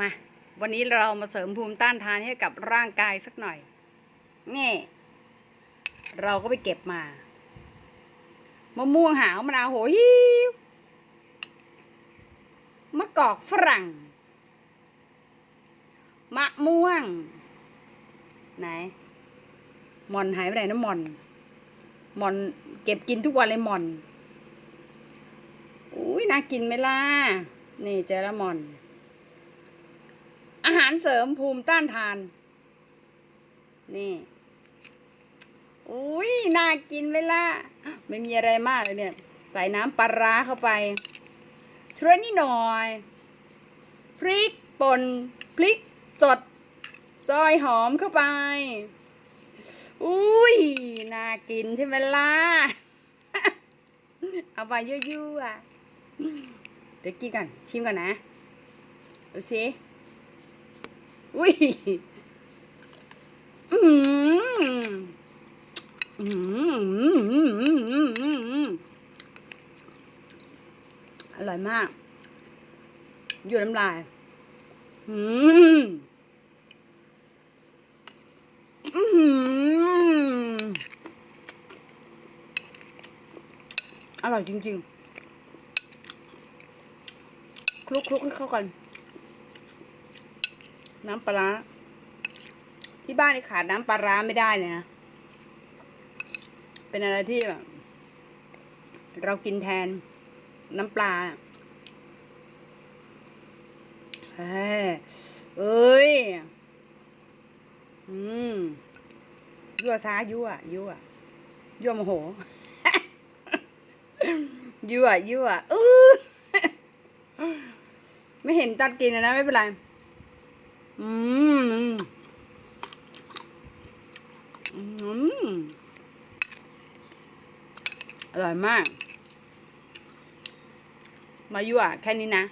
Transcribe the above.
มา วันนี้เรามาเสริมภูมิต้านทานให้กับร่างกายสักหน่อย นี่ เราก็ไปเก็บมามะม่วงหาวมะนาวโหหิวมะกอกฝรั่ง มะม่วง ไหนหมอนหายไปไหนนะหมอนหมอนเก็บกินทุกวันเลยหมอนอุ้ยน่ากินไหมล่ะ นี่เจอแล้วหมอน อาหารเสริมภูมิต้านทาน นี่ อุ้ยน่ากินไหมล่ะไม่มีอะไรมากเลยเนี่ย ใส่น้ำปลาร้าเข้าไปช่วยนิดหน่อย พริกป่นพริกสด ซอยหอมเข้าไป อุ้ยน่ากินใช่ไหมล่ะ เอาไปยั่วๆอะเดี๋ยวกินกัน ชิมก่อนนะ ดูสิ อุ้ยอืมอืมอร่อยมาก อยู่น้ำลาย อืมอืมอร่อยจริงๆ คลุกคลุกให้เข้ากัน น้ำปลาที่บ้านนี่ขาดน้ำปลาร้าไม่ได้เลยนะเป็นอะไรที่แบบเรากินแทนน้ำปลาเฮ้ยเอ้ย อืม ยั่วซายั่ว ยั่ว ยั่วโมโห ยั่ว ยั่ว อื้อไม่เห็นตัดกินนะ ไม่เป็นไร อืมอืมอร่อยมาก มายั่วแค่นี้นะ